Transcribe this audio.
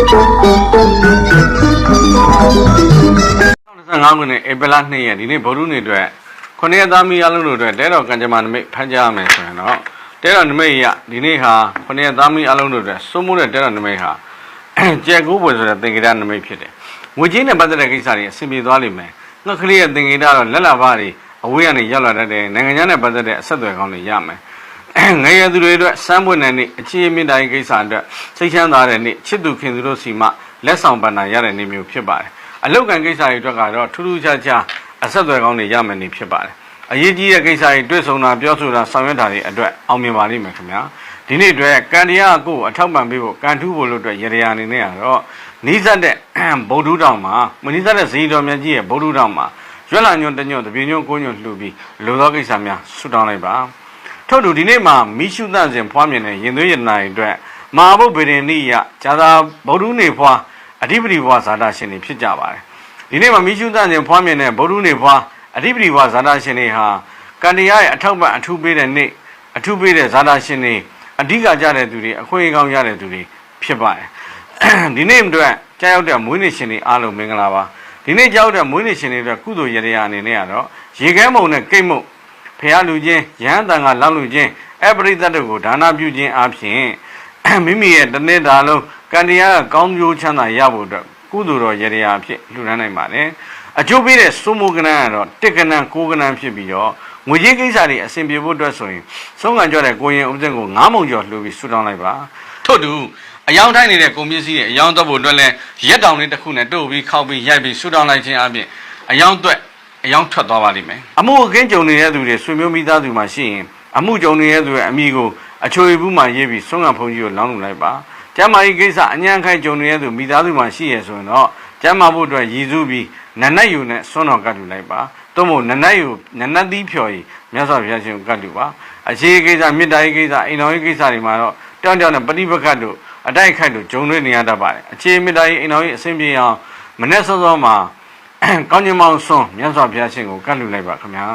25ခုနှစ်ဧပြီလ2ရက်ဒီနေ့ဗုဒ္ဓနေ့အတွက်ခொနည်းသားမီးအလုံးတို့အတွက်တဲတော်ကံကြမ္မာနမိတ်ဖန်ကြားရမယ်ဆိုရင်တော့တဲတော်နမိတ်ရဒီနေ့ဟာခொနည်းသားမီးအလုံးတို့အတွက်စိုးမိုးတဲ့တဲတော်နမိတ်ဟာကျက်ကူးပွဲဆိုတဲ့သင်္ကေတနမိတ်ဖြစ်တယ်။ငွေချင်းနဲ့ပတ်သက်တဲ့ကိစ္စတွေအဆင်ပြေသွားလိမ့်မယ်။ငှက်ကလေးရဲ့သင်္ကေတတော့လက်လာပါတွေအဝေးကနေရောက်လာတတ်တဲ့နိုင်ငံခြားနဲ့ပတ်သက်တဲ့အဆက်အသွယ်ကောင်းတွေရမယ်။ ငယ်ရသူတွေအတွက်စမ်းပွင့်တဲ့နေ့အခြေအမြင့်တိုင်းကိစ္စအတွက်စိတ်ချမ်းသာတဲ့နေ့ချစ်သူခင်သူတို့စီမှလက်ဆောင်ပန်နာရတဲ့နေ့မျိုးဖြစ်ပါတယ်အလောက်ကန်ကိစ္စတွေအတွက်ကတော့ထူးထူးခြားခြားအဆက်အသွယ်ကောင်းတွေရမယ်နေ့ဖြစ်ပါတယ်အရေးကြီးတဲ့ကိစ္စတွေတွေ့ဆုံတာပြောဆိုတာဆောင်ရွက်တာတွေအတွက်အောင်မြင်ပါလိမ့်မယ်ခင်ဗျာဒီနေ့အတွက်ကံတရားကိုအထောက်ပံ့ပေးဖို့ကံထူးဖို့လို့အတွက်ရရအနေနဲ့ကတော့နီးစပ်တဲ့ဗုဒ္ဓတောင်မှာမနီးစပ်တဲ့ဇီတော်မြတ်ကြီးရဲ့ဗုဒ္ဓတောင်မှာရွက်လာညွန့်တညွန့်တပြေညွန့်ကိုညွန့်လှူပြီးလိုသောကိစ္စများဆွတောင်းလိုက်ပါ ထို့တူဒီနေ့မှာမိရှုသန့်စဉ်ဖွားမြင်တဲ့ရင်သွေးရတနာတွေအတွက်မဟာဘုတ်ဗေဒင်နိယဇာသာဗုဒ္ဓနေဖွားအဓိပတိဘွားဇာတာရှင်တွေဖြစ်ကြပါတယ်ဒီနေ့မှာမိရှုသန့်စဉ်ဖွားမြင်တဲ့ဗုဒ္ဓနေဖွားအဓိပတိဘွားဇာတာရှင်တွေဟာကန္တရားရဲ့အထောက်ပံ့အထူးပေးတဲ့နေ့အထူးပေးတဲ့ဇာတာရှင်တွေအဓိကကြတဲ့သူတွေအခွင့်အရေးကောင်းရတဲ့သူတွေဖြစ်ပါတယ်ဒီနေ့အတွက်ကြားရောက်တဲ့မွေးနေ့ရှင်တွေအားလုံးမင်္ဂလာပါဒီနေ့ကြားရောက်တဲ့မွေးနေ့ရှင်တွေအတွက်ကုသိုလ်ရတရားအနေနဲ့ကတော့ရေခဲမုံနဲ့ကိတ်မုံ ဖះလူချင်းရဟန်းတန်ကလောက်လူချင်းအပရိသတ်တို့ကိုဒါနပြုခြင်းအပြင်မိမိရဲ့တနေ့တာလုံးကံတရားကကောင်းကျိုးချမ်းသာရဖို့အတွက်ကုသိုလ်တော်ရတရားအဖြစ်လှူဒါန်းနိုင်ပါတယ်အကျိုးပေးတဲ့စုမိုးကနန်းကတော့တစ်ကနန်းကိုးကနန်းဖြစ်ပြီးတော့ငွေကြေးကိစ္စတွေအဆင်ပြေဖို့အတွက်ဆိုရင်ဆုံးခံကြတဲ့ကိုရင်ဥပဒေကိုငားမုံကျော်လှူပြီးဆူတောင်းလိုက်ပါထို့တူအယောင်တိုင်းနေတဲ့ကုန်ပစ္စည်းတွေအယောင်တော့ဖို့အတွက်လဲရက်တောင်လေးတစ်ခုနဲ့တို့ပြီးခောက်ပြီးရိုက်ပြီးဆူတောင်းလိုက်ခြင်းအပြင်အယောင်အတွက် အယောင်ထွက်သွားပါလိမ့်မယ်အမှုအခင်းကြုံနေတဲ့သူတွေဆွေမျိုးမိသားစုမှာရှိရင်အမှုကြုံနေတဲ့သူရဲ့အမိကိုအချိုရဘူးမှရေးပြီးဆုံးခံဖုန်ကြီးကိုလောင်းလုံလိုက်ပါကျမ်းမာရေးကိစ္စအញ្ញံခိုင်ကြုံနေတဲ့သူမိသားစုမှာရှိရဆိုရင်တော့ကျမ်းမာဖို့အတွက်ရည်စူးပြီးနတ်နတ်ယူနဲ့ဆွမ်းတော်ကတ်လူလိုက်ပါသို့မဟုတ်နတ်နတ်ယူနတ်နတ်သီးဖြော်ရီမြတ်စွာဘုရားရှင်ကိုကတ်လူပါအခြေကိစ္စမေတ္တာရေးကိစ္စအိမ်တော်ရေးကိစ္စတွေမှာတော့တောင်းတောင်းနဲ့ပฏิပက္ခတို့အတိုက်ခိုက်တို့ဂျုံတွေနေရတတ်ပါတယ်အခြေမေတ္တာရေးအိမ်တော်ရေးအဆင်ပြေအောင်မနေ့စောစောမှာ ကောင်းကျင်မောင်ဆွန်မြတ်စွာဘုရားရှင်ကိုကတ်လူလိုက်ပါခင်ဗျာ